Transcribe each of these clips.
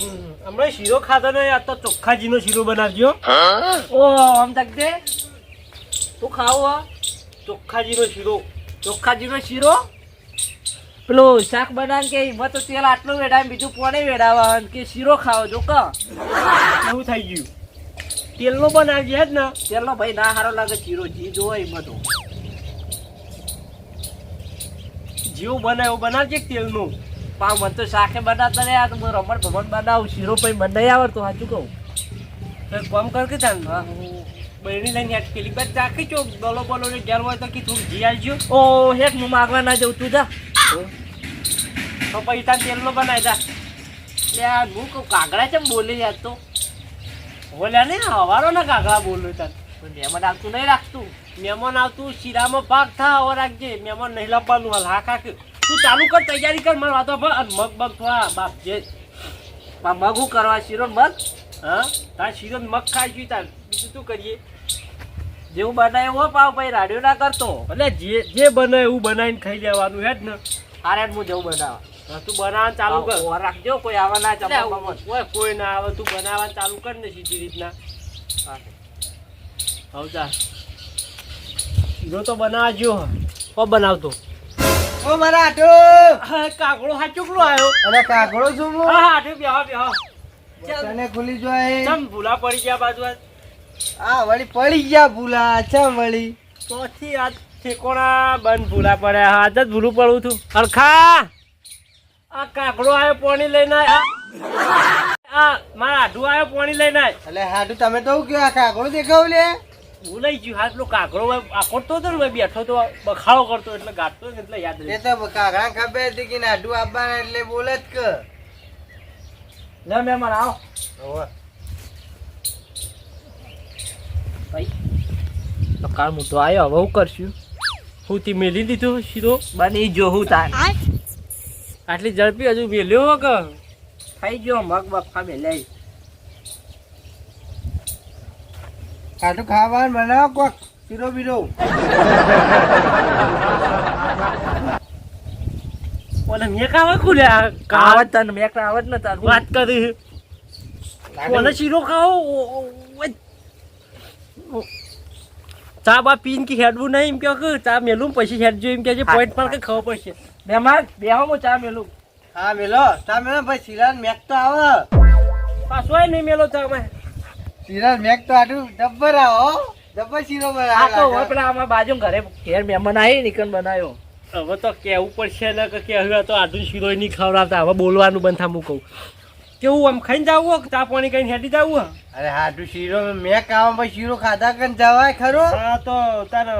હમણાં શીરો ખાધો ને આ તો ચોખ્ખાજીનો શીરો બનાવજો. ઓ આમ તક દે. તું ખાવ હા. ચોખ્ખાજીનો શીરો. ચોખ્ખાજીનો શીરો? પેલું શાક બનાવ કે એમાં તો તેલ આટલું વેડાય બીજું પોણે વેડાવા કે શીરો ખાવો જો કા. એવું થઈ ગયું. તેલનો બનાવજે જ ને. તેલનો ભાઈ ના સારો લાગે શીરો જી જોવો એમાં તો જેવું બનાવે એવું બનાવજે કે તેલનું. પાવ મને તો શાકે બનાવતા ને આ તો હું રમણ ભમણ બનાવું શીરો પછી મને નહીં આવડતું સાચું કહું. તો કોમ કર કે તાન બહેણી લઈને યાદ પેલી બાદ ચાખી ચો બોલો બોલો ને ઘેર હોય તો કે થોડું ઘી આવજો ઓ હેક હું માગવા ના જઉં તું જા. તો પછી તાન તેલનો બનાવી દા. આ હું કહું કાગડા ચમ બોલી યાર તો? બોલ્યા ને હવારો ના કાગડા બોલ્યો તાર મહેમાન આવતું નહીં રાખતું. મહેમાન આવતું શીરામાં પાક થા હવે રાખજે. મહેમાન નહીં લાવવાનું હાલ હા કાક તું ચાલુ કર તૈયારી કર મારા વાતો પર. અને મગ મગ થોડા બાપ જે મગ હું કરવા શીરો મગ? હા? તાર શીરો મગ ખાઈ તાર બીજું શું કરીએ? જેવું બનાવે એવો પાવ ભાઈ રાડિયો ના કરતો. એટલે જે જે બને એવું બનાવીને ખાઈ લેવાનું હે જ ને. હારે હું જવું બનાવવા. તું બનાવવાનું ચાલુ કર. રાખજો કોઈ આવા ના એટલે કોઈ કોઈ ના આવે તું બનાવવાનું ચાલુ કર ને સીધી રીતના. આવતા શીરો તો બનાવજો. બનાવતો. ઓ મારા આટો કાગળો હાચુકલો આવ્યો અરે કાગળો છું હું હા હા બેહો બેહો. તને ખુલી જોય. ચમ ભૂલા પડી ગયા બાજુ આ વળી પડી ગયા ભૂલા ચમ વળી? ચોથી આ ઠેકોણા બંધ ભૂલા પડ્યા. હા આજ જ ભૂલું પડું છું. અરખા આ કાકડો આવ્યો પાણી લઈને આ મારા આઢું આવ્યો પાણી લઈને. એટલે હાટુ તમે તો કયો આ કાકડો દેખાવ લે. ભૂલાઈ ગયું. હાથ પેલો કાકડો આકોટતો હતો ને બેઠો તો બખાડો કરતો એટલે ગાતો એટલે યાદ એ રહી તો કાગડા ખબર હતી કે નાડુ આપવાના એટલે બોલે જ કે. લે મહેમાન આવો. હોવે. તો કાળ હું તો આવ્યો હવે હું કરશું? હું તી મેલી દીધો સીધો? બની જો હું તાર. આટલી ઝડપી હજુ મેલ્યો હો કે થઈ ગયો મગ બફા બે હાટુ ખાવાનું બનાવો કોક. શીરો બીરો ઓલે મેં કાવા ખુલ્યા આવત તને મેં આવત ને તાર. વાત કરી. ઓલે શીરો ખાઓ. ચા બા પીન કે હેડવું નહીં એમ કહો કે ચા મેલું પછી હેડજો એમ કે છે. પોઈન્ટ પર કે ખબર પડશે. મહેમાન બેહો હું ચા મેલું. હા મેલો. ચા મેલો ભાઈ શીરા મેક તો આવે. પાછો નહીં મેલો ચા માં. શીરા મેક તો આટલું જબ્બર આવો જબ્બર શીરો આ તો હોય પેલા આમાં બાજુ ઘરે ઘેર મહેમાન આવી નીકળ બનાવ્યો. હવે તો કેવું પડશે ને કે હવે તો આટલું શીરો નહીં ખવડાવતા. હવે બોલવાનું બંધ થામું કહું. કેવું આમ ખાઈને જવું ચા પાણી કઈ હેડી જાવું અરે હાટુ શીરો મેં આવો પછી શીરો ખાધા કરીને જવાય ખરો? હા તો તારે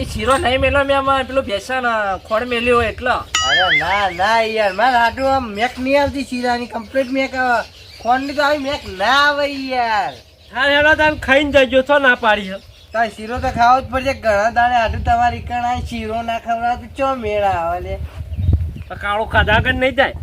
એ શીરો નહીં મેલો મેં આમાં પેલું બેસન ખોડ મેલ્યો હોય એટલે. અરે ના ના યાર મારે હાટુ આમ મેક નહીં આવતી શીરાની. કમ્પ્લીટ મેક આવે ખોંડની તો આવી મેક ના આવે યાર. હા હેડા તાર ખાઈને જજો છો ના પાડી તો શીરો તો ખાવો જ પડશે ઘણા દાડે હાટુ તમારી કણ શીરો ના ખવડાવ તો ચો મેળા આવે લે. કાળો ખાધા આગળ નહીં જાય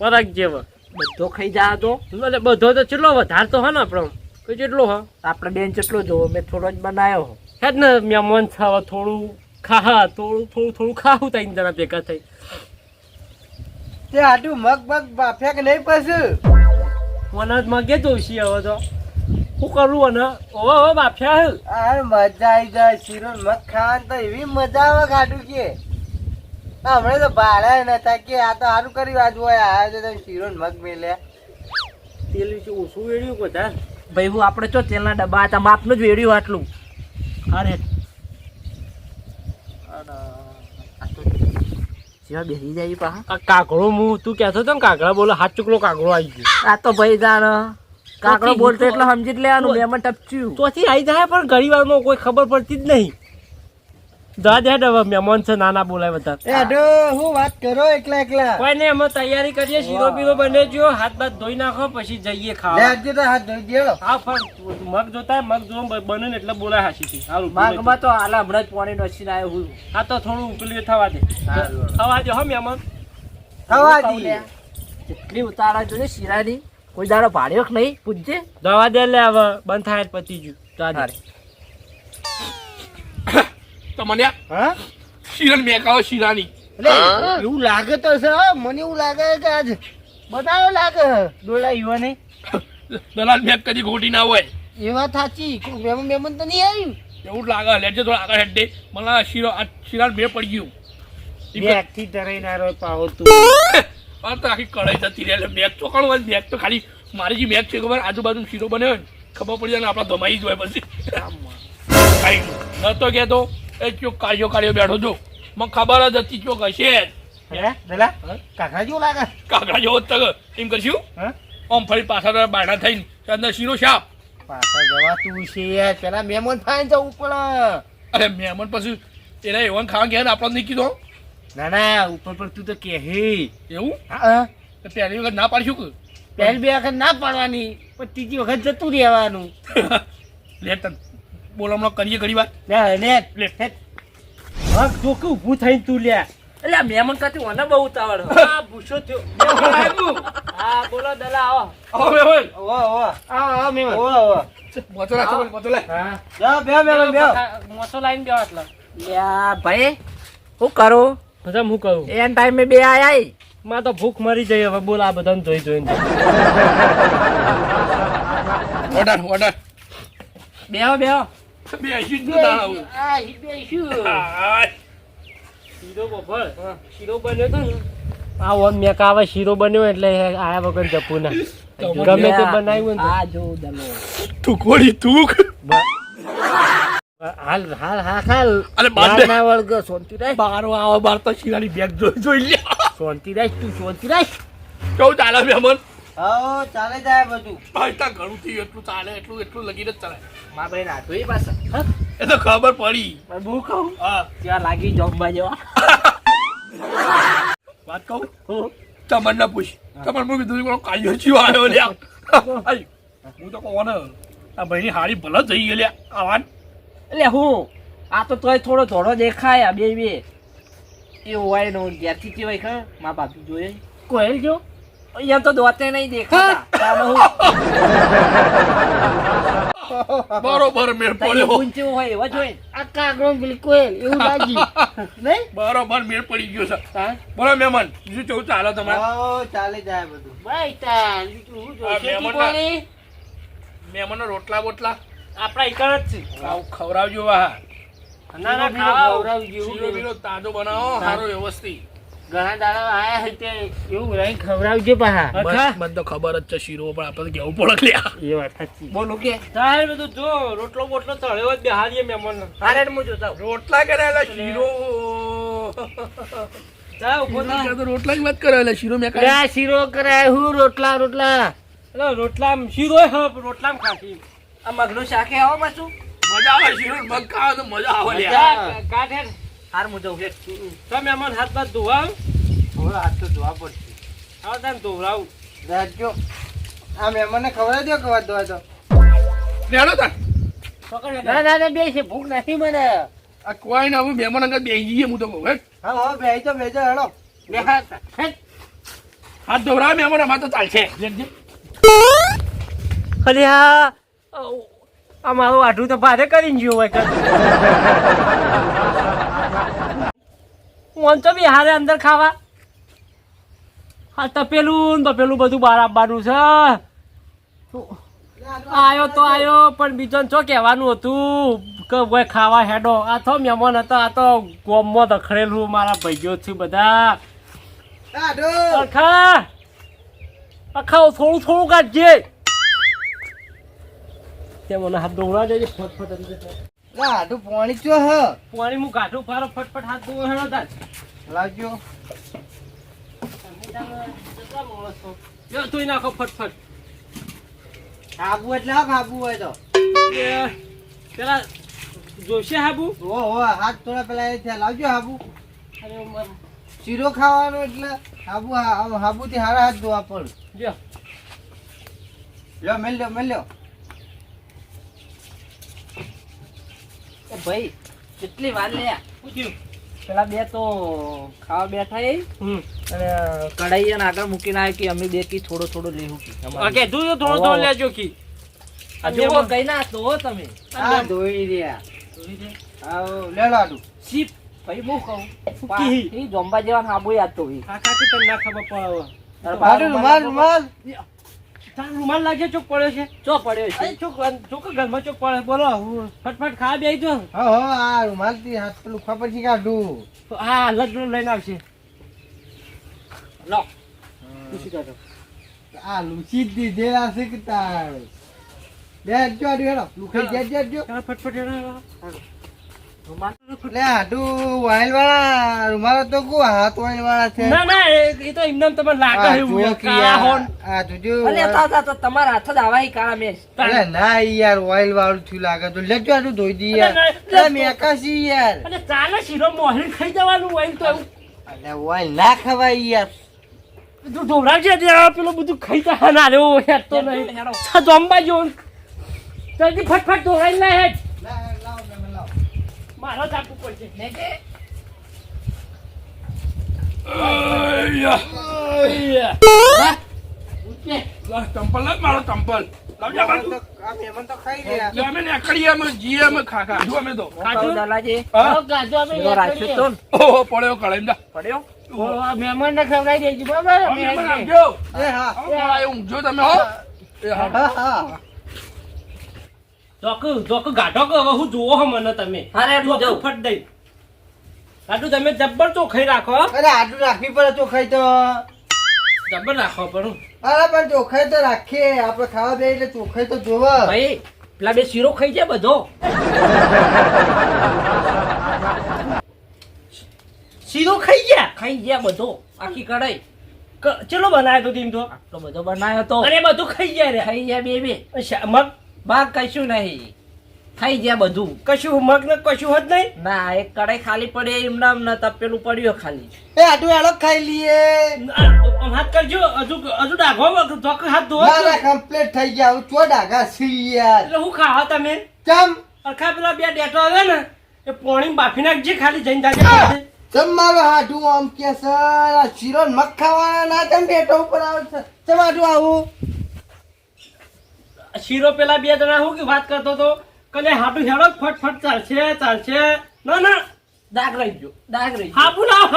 વરખ જેવો. બધો ખાઈ જા તો. એટલે બધો તો ચેટલો વધારે તો હે ને આપણો? કોઈ જેટલો હા? આપણે બેન ચેટલો જોવો મેં થોડો જ બનાવ્યો હે. જ ને મહેમાન ખાવા થોડું ખા થોડું થોડું થોડું ખાવું ત્રણ જણા ભેગા થઈ. તે આટલું મગ મગ બાફ્યા કે નહીં પછી? મને મગે જોઈશી હવે તો. શું કરું અને ઓવા ઓવા બાફ્યા હે. આ મજા આવી જાય શીરો મગ ખાવાની તો એવી મજા આવે ખાટું કે. હમણાં તો ભાડા નતા કે આ તો સારું કરી આજ હોય આ તો તમે શીરો ને મગ મેલ્યા તેલ વિશે ઓછું વેડ્યું બધા? ભાઈ હું આપણે તો તેલના ડબ્બા હતા માપનું જ વેડ્યું આટલું. અરે. જેવા બેસી જાય પા કાકડો હું તું કહેતો તો ને કાકડા બોલો હાથ ચુકલો કાકડો આવી ગયો. આ તો ભાઈ જાણ. કાકડો બોલતો એટલે સમજી જ લેવાનું મહેમાન ટપચ્યું. તોથી આવી જાય પણ ઘણી વારમાં કોઈ ખબર પડતી જ નહીં. જા દે હવે મહેમાન છે નાના બોલાય બધા હું વાત કરો એકલા એકલા? કોઈ નહીં અમે તૈયારી કરીએ શીરો બીરો બનેજો હાથ બાથ ધોઈ નાખો પછી જઈએ ખાવા. આજે તો હાથ ધોઈ દેડો હા પણ મગ જોતા મગ જો બને ને એટલે બોલાય સારું માગમાં તો. આલા હમણાં જ પાણી નસીને આવ્યો હા. તો થોડું ઉકલ્યું થવા દે. થવા દે હો મહેમાન. થવા ઉતારા જોઈએ શીરાની. કોઈ દાડો ભાડ્યો નહીં પૂછજે. દવા દે લે હવે બંધ થાય પતી ગયું. જા દે. તમને? હા? શિરણ મેકાવો શિરાની. એવું લાગે તો છે મને એવું લાગે કે આજ બનાવ્યો લાગે દોડા યુવાને. દલાલ મેં કદી ખોટી ના હોય. એ વાત સાચી મેમન મહેમાન તો નહીં આવ્યું. એવું લાગે લેજે થોડા આગળ હેડે. મને શિરો આ શીરા મેં પડી ગયું. ઈ બેગથી ના રહ્યો પાવો તું. આ તો આખી કળાઈ જતી રહે મેચ તો કાઢો હોય? મેચ તો ખાલી મારી જે મેચ છે ખબર? આજુબાજુ શીરો બન્યો હોય ખબર પડી જાય ને આપણા ધમાઈ જ હોય પછી. કાંઈ તો કહેતો. એ ચોક કાઢ્યો કાઢ્યો બેઠો છો. મને ખબર જ હતી ચોક હશે? કાકા જેવું લાગે? કાકડા જેવો તક એમ કરશું? હા? આમ ફરી પાછા બાયણા થઈને અંદર શીનો શાપ પાછા જવા તું છે પેલા મહેમાન ફાઈન જવું પડે. અરે મહેમાન પછી એને એવા ખાવા ગયા ને આપણને કીધો? ના ના ઉપર પર તું તો કે હે. એવું? હા તો પહેલી વખત ના પાડશું કે? પહેલી બે વખત ના પાડવાની પણ ત્રીજી વખત જતું રહેવાનું. લે તન બોલો હમણાં કરીએ ઘડી વાર. લે લે લે. હા જો કે ઊભું થઈને તું લે. એટલે આ મહેમાન કાથી મને બહુ ઉતાવળ હ. આ ભૂસો થયો. હા બોલો દલા આવો. આવો મહેમાન. ઓ ઓ આવો આવો મહેમાન. ઓ ઓ લે ચલો, મોતો લે હા. જા બે મહેમાન બે મોસો લાઈન બેહો એટલે. લ્યા ભાઈ શું કરો? બધા હું કહું એન ટાઈમે બે આયા માં તો ભૂખ મરી જઈ હવે બોલ આ બધાને જોઈ જોઈને ઓર્ડર ઓર્ડર. બેહો બેહો. બે આઈસી જ નતા આવું. આ બેસ્યું. શીરો બપોર શીરો બન્યો તો ને? આ ઓન મેક આવે શીરો બન્યો એટલે આયા વગર જપું ના. ગમે તે બનાવ્યું ને આ જો દલો. તું કોળી તું હાલ હાલ હા હાલ. અરે બાર ના ના વળગ. શાંતિ રાખ બારો આવો બાર તો શીરાની બેગ જોઈ જોઈ લે શાંતિ રાખ તું શાંતિ રાખ કેવું ચાલે મહેમાન? હા ચાલે જાય બધું. ભાઈ તા ઘણું થયું એટલું ચાલે એટલું એટલું લગીને જ ચાલે. મારા ભાઈ નાતો એ પાછા એ તો ખબર પડી. હું કહું? હા. ત્યાં લાગી જોબમાં જવા. વાત કહું? તમને ના પૂછ તમને મુ કીધું કોણ કાયો જીવ આવ્યો લ્યા? આઈ, હું તો કોણ ને આ ભાઈની હાડી ભલે થઈ ગઈ લ્યા આવાન. એટલે હું? આ તો તોય થોડો થોડો દેખાય આ બે બે. એ હોય નો ઘેરથી કેવાય ખ મા બાપ જોઈએ કોઈ જો? અહીંયા તો દોતે નહીં દેખાતા. ચાલો બરોબર મેળ પડ્યો. ઊંચો હોય એવા જોઈ. આ કાગડો બિલકુલ એવું લાગી. નહીં? બરોબર મેળ પડી ગયો છે. હા? બોલો મહેમાન બીજું કેવું ચાલે તમારે? ઓ ચાલે જાય બધું. ભાઈ તાન બીજું શું મહેમાનનો રોટલા બોટલા. આપણા એકણ જ છે. આવું ખવડાવજો વાહ ના ના ખવડાવજો. બીરો તાજો બનાવો સારો વ્યવસ્થિત. ઘણા દાડા આયા હે એવું રહી ખવડાવજો પાહા. મને તો ખબર જ છે શીરો પણ આપણે કેવું પડે લ્યા. એ વાત સાચી. બોલું કે? તારે બધું જો રોટલો બોટલો તળ્યો જ બેહાડીએ મહેમાન હું જોતા રોટલા કરેલા શીરો. જા ઊભો થા. તો રોટલા ની વાત કરે શીરો મેં કયા શીરો કરાય હું રોટલા રોટલા. રોટલા શીરો હ રોટલામ ખાધી આ મગનું શાકે આવો પાછું મજા આવે શીરો મગ ખાવા તો મજા આવે હેડ. હાર હું જઉં તો મહેમાન હાથ બાદ ધોવા હવે હાથ તો ધોવા પડશે. આવ તાન ધોવરાવું રાખજો. આ મહેમાનને ખવડાવી દો કવા ધોવા તો. લેડો તાર. ના ના ના બે છે ભૂખ નથી મને. આ કોઈ ના હું મહેમાન અંગત બેસી જઈએ હું તો હેટ હા હા તો બેજો હેડો. બે હાથ. હેડ. હાથ ધોવરાવે મહેમાન અમારે તો ચાલશે. લેજે. અરે આ આ મારું આઢું તો ભારે કરીને ગયું હોય તો બી હારે અંદર ખાવા. હા તપેલું ને તપેલું બધું બહાર આપવાનું છે. આયો તો આયો પણ બીજો શું કહેવાનું હતું કે ભાઈ ખાવા હેડો. આ તો મહેમાન હતા આ તો ગોમમાં દખડેલું મારા ભાઈઓ છે બધા. અખા અખા થોડું થોડું કાઢજે. તે મને હાથ દોડા ફટ ફટ અંદર કાઢું પાણી ચો હ. પાણી હું કાઢું ફારો ફટફટ હાથ ધોવો હેડો તાર. લાવજો. લ્યો, ધોઈ નાખો ફટફટ. હાબુ એટલે હા આબુ હોય તો. પેલા જોશે હાબુ? ઓ હો હાથ થોડા પેલા એ થયા. લાવજો હાબુ. અરે શીરો ખાવાનો એટલે હાબુ હાબુ થી હારા હાથ ધોવા પડે. લ્યો. લ્યો મેલ લ્યો મેલ લ્યો એ ભાઈ કેટલી વાર લે શું પેલા બે તો ખાવા બેઠા એ. અને કઢાઈ એને આગળ મૂકીને આવે કે અમે બે કી થોડો થોડો લેવું કી આ કે ધોયો થોડો થોડો લેજો કી. આ જુઓ ના તો તમે. હા. ધોઈ રહ્યા. આવો. લે લાડુ. ભાઈ બહુ કહું કી? જોંબા જેવા હાબુ યાદ તો એ આ ખાતી તને ના ખબર પડે રૂમાલ રૂમાલ તારો રૂમાલ લાગે ચોક પડ્યો છે? ચો પડ્યો છે. ચોક ચોક ઘરમાં ચોક પડે. બોલો. હું ફટફટ ખા બે જો હા હો આ રૂમાલથી હાથ પેલું ખબર છે કાઢું. હા લગ્ન લઈને આવશે. લો. ખુશી કાઢો આ લુચી જ દીધેલા છે કે તાર જો હાડુ. હેડો લુખાઈ જાય ચાલ ફટફટ હેડો. રૂમાલ. લે હાડુ વાઇલ વાળા રૂમાલ તો કો હાથ વાઇલ વાળા છે? ના ના એ એ તો એમને તમને લાગે એવું જુઓ એ કે કાળા હોન. આ જોજો અલે તા તા તા તમારા હાથ જ આવા ઈ કાળા અરે ના યાર વાઇલ વાળું થયું લાગે તો. લેજો ધોઈ દી યાર. અરે મેકાશી યાર. અને ચાલે શીરો મોહરી ખાઈ જવાનું હોય તો. અલે ઓઇલ ના ખવાય યાર. તું ઢોરાવજે પેલું બધું ખાઈ જા. ના રે હેડ તો નહીં છા જમવા જો. જલ્દી ફટફટ ઢોરાઈ લે હેડ. મારો જ? આપવું પડશે અయ్యా. હા? ચંપલ લાવ મારો ચંપલ મહેમાન જો ને? જા. ખવડાવી દેજો બરાબર? અમે અમે આવજો. એ હા. આવો મારા એવું જો તમે હો. ચોક ચોક ગાઢો કે હવે હું જોવો હો મને તમે. હારે હું ચોક ફટ દઈ. આટલું તમે જબ્બર ચોખાઈ રાખો. અરે આટલું રાખવી પડે ચોખાઈ તો. જબ્બર રાખો પણ અરે પણ ચોખાઈ તો રાખીએ. આપણે ખાવા દઈએ એટલે ચોખાઈ તો જોવે. ભાઈ પેલા બે શીરો ખાઈ જાય બધો. શીરો ખાઈ ગયા? ખાઈ ગયા બધો. આખી કઢાઈ. ચલો ચેલો બનાવ્યો તો તીમ તો આટલો બધો બનાવ્યો તો. અરે બધું ખાઈ ગયા રે. ખાઈ ગયા બે બે. મગ? બાગ કશું નહીં. થઈ ગયા બધું. કશું મગ ને કશું હોત નહીં? ના એક કડાઈ ખાલી પડે એમના એમના ન તપેલું પડ્યું ખાલી. એ આટલું એળો ખાઈ લઈએ. હાથ કરજો. હજુ હજુ ડાઘો ધોક હાથ ધો કમ્પ્લીટ થઈ ગયા. હું ચો ડાઘા સી યાર? એટલે હું ખાવા તમે? કેમ અરખા પેલા બે ડેટો આવે ને એ પોણી બાફી નાખજે ખાલી જઈને જાજે ચમ મારો હાડું આમ કે સર આ શીરો મગ ખાવાના ના તેમ ડેટો ઉપર આવે છે. ચમ આવું? શીરો પેલા બે જણા હું કે વાત કરતો તો કલે હાટું હેડો ફટફટ ચાલશે ચાલશે. ના ના. ડાક રહી ગયો દાગ રહી હાપુ લાવ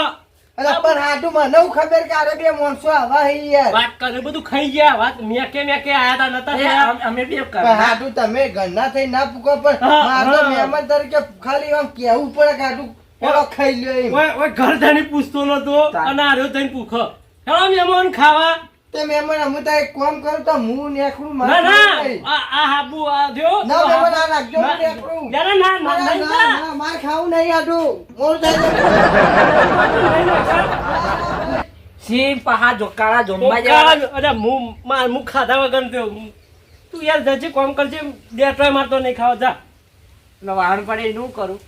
અરે પણ હાડું મને ખબર કે આરે બે માણસો આવા હે યાર. વાત કરે બધું ખાઈ ગયા. વાત મેકે મેકે આયા તા નતા. અમ- બે કર તમે ઘરના થઈ ના પૂકો પણ હા, મારે તો હા. મહેમાન તરીકે ખાલી આમ કેવું પડે કે હાડું પેલો ખાઈ લ્યો ઓય ઓય ઘર જાણી પૂછતો નતો. અને આર્યો થઈને પૂછો હેડો મહેમાન ખાવા. તે હું એક કરું તો હું નેકડું ના મારે ના આ આ હાબુ આ દ્યો. ના આ રાખજો હું ના, નેકડું. ના, ના, મારે ખાવું નહીં હાડું મોડું થાય પહા કાળા- અરે હું માર મુખ ખાધા વગર થયો તું યાર જજે કોમ કરજે ડેટોય મારતો નહીં ખાવા જા. એટલે વાહણ પડે એનું કરું.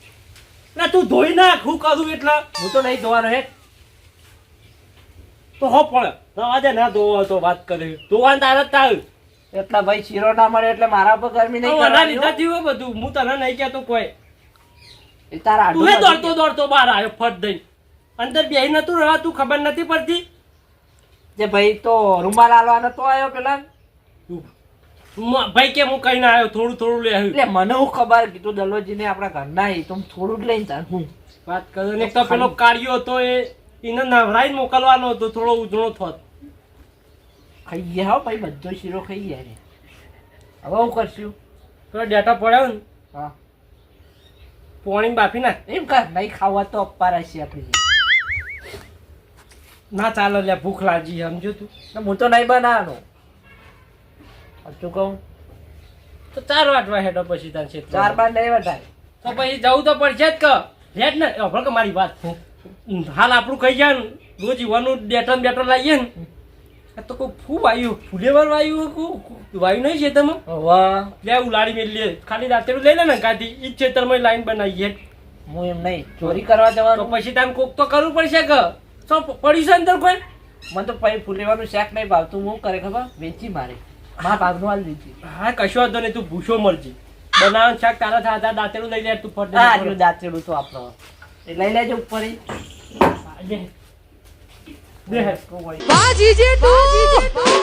ના તું ધોઈ નાખ હું કરું એટલે. હું તો નહીં ધોવાનો હે. તો હો પડે. દે ના ધોવો તો વાત કરી. ધોવા તારે જ તાર એટલા ભાઈ શીરો ના મળે એટલે મારા પર ગરમી નહીં કરવાની લીધા જીવો બધું. હું તને નહીં કહેતો કોઈ. એ તારા તું દોડતો દોડતો બહાર આવ્યો ફટ દઈ અંદર બેહી નતું રહેવા તું ખબર નથી પડતી? જે ભાઈ તો રૂમાલ આલવાનો તો આવ્યો પેલા. ભાઈ કે હું કઈ ના આવ્યો? થોડું થોડું લે આવ્યું. એટલે મને હું ખબર કીધું દલોજીને આપણા ઘરના એ તો થોડું જ લઈને તાર હું. વાત કરો ને તો પેલો કાઢ્યો હતો એ એને નવરાઈ મોકલવાનો હતો થોડો ઉજળો થોત. ખાઈ ગયા હો ભાઈ બધો શીરો ખાઈ ગયા રે હવે હું કરશું? તો ડેટા પડ્યો ને. હા. પોણી બાફી ના એમ કર નહીં ખાવા તો અપારા છે આપણે. ના ચાલો લે ભૂખ લાગી સમજો તું? હું તો નહીં બનાવવાનો. શું કહું? તો ચાર વાટવા હેડો પછી તાર છે ચાર બાર નહીં વધારે. તો પછી જવું તો પડશે જ કે. હેડ ને અભળ કે મારી વાત. હાલ આપણું કહી જાય ને રોજ જીવાનું ડેટન બેટન લાવીએ ને. તો કોઈ ફૂ વાયુ ફૂલેવાર વાયુ વાયુ નહીં છે તમે વાહ. લે ઉલાડી મેલી ખાલી રાતે લઈ લે ને કાઢી ઈ જ ખેતરમાં લાઈન બનાવી હું એમ નહીં. ચોરી કરવા તો જવાનું પછી તમે કોક તો કરવું પડશે કે? સો પડી છે અંદર કોઈ? મને તો પછી ફૂલેવાનું શાક નહીં ભાવતું. હું કરે ખબર? વેચી મારે. મારા ભાગનું હાલ દીધી. હા કશો વાંધો નહીં. તું ભૂસો મરજી. બનાવ શાક તારા થતા દાંતેડું લઈ લે તું ફટ દાંતેડું તો આપણો એ લઈ લેજો ઉપર ઈ. દે દે કોઈ વાહ જીજે તું